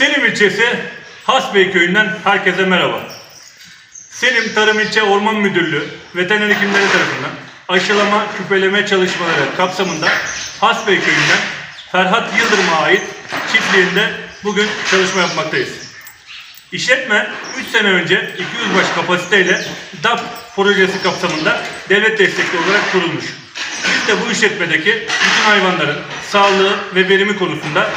Selim ilçesi Hasbey köyünden herkese merhaba. Selim Tarım İlçe Orman Müdürlüğü veteriner hekimleri tarafından aşılama küpeleme çalışmaları kapsamında Hasbey köyünden Ferhat Yıldırım'a ait çiftliğinde bugün çalışma yapmaktayız. İşletme 3 sene önce 200 baş kapasiteyle DAP projesi kapsamında devlet destekli olarak kurulmuş. Biz de bu işletmedeki bütün hayvanların sağlığı ve verimi konusunda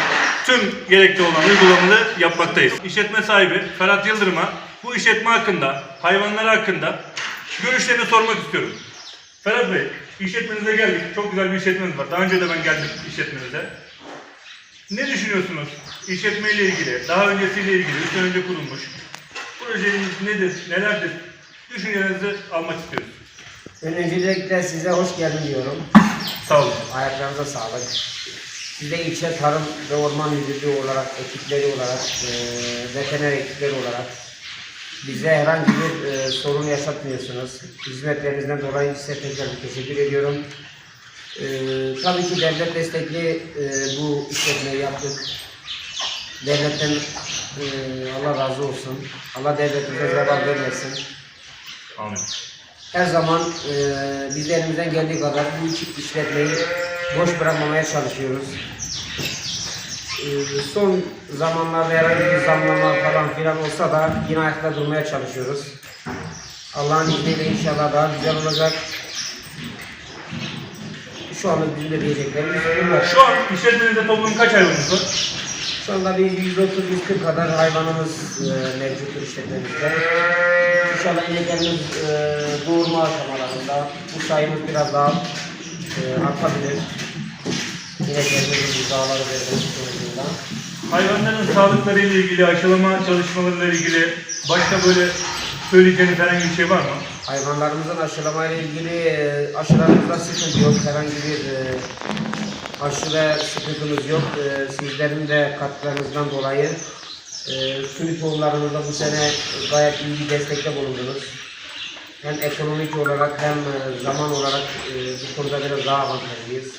tüm gerekli olan uygulamaları yapmaktayız. İşletme sahibi Ferhat Yıldırım'a bu işletme hakkında, hayvanlar hakkında görüşlerini sormak istiyorum. Ferhat Bey, işletmenize geldik. Çok güzel bir işletmeniz var. Daha önce de ben geldim işletmenize. Ne düşünüyorsunuz işletmeyle ilgili, daha öncesiyle ilgili, 3 sene önce kurulmuş? Projeniz nedir, nelerdir? Düşüncelerinizi almak istiyoruz. Öncelikle size hoş geldin diyorum. Sağ olun. Ayaklarınıza sağlık. Siz de ilçe tarım ve orman müdürlüğü olarak, ekipleri olarak, e, veteriner ekipleri olarak bize herhangi bir e, sorun yaşatmıyorsunuz. Hizmetlerinizden dolayı size tekrar teşekkür ediyorum. E, tabii ki devlet destekli e, bu işletmeyi yaptık. Devletten e, Allah razı olsun. Allah devletimize zarar vermesin. Amin. Her zaman e, biz de elimizden geldiği kadar bu iş- işletmeyi boş bırakmamaya çalışıyoruz. E, son zamanlarda herhangi bir zamlama falan filan olsa da yine ayakta durmaya çalışıyoruz. Allah'ın izniyle inşallah daha güzel olacak. Şu anda bizim de diyeceklerimiz bunlar. Şu an işletmenizde toplam kaç hayvanınız var? Şu anda bir 130-140 kadar hayvanımız e, mevcuttur işletmemizde. İnşallah ineklerimiz e, doğurma aşamalarında. Bu sayımız biraz daha e, artabilir. İneklerimizin dağları vermesi sonucunda. Hayvanların sağlıkları ile ilgili, aşılama çalışmalarıyla ilgili başka böyle söyleyeceğiniz herhangi bir şey var mı? Hayvanlarımızın aşılamayla ilgili e, aşılarımızda sıkıntı yok. Herhangi bir e, aşı ve sıkıntımız yok. E, sizlerin de katkılarınızdan dolayı e, sürü tohumlarımızda bu sene gayet iyi bir destekte bulundunuz. Hem ekonomik olarak hem e, zaman olarak e, bu konuda biraz daha avantajlıyız.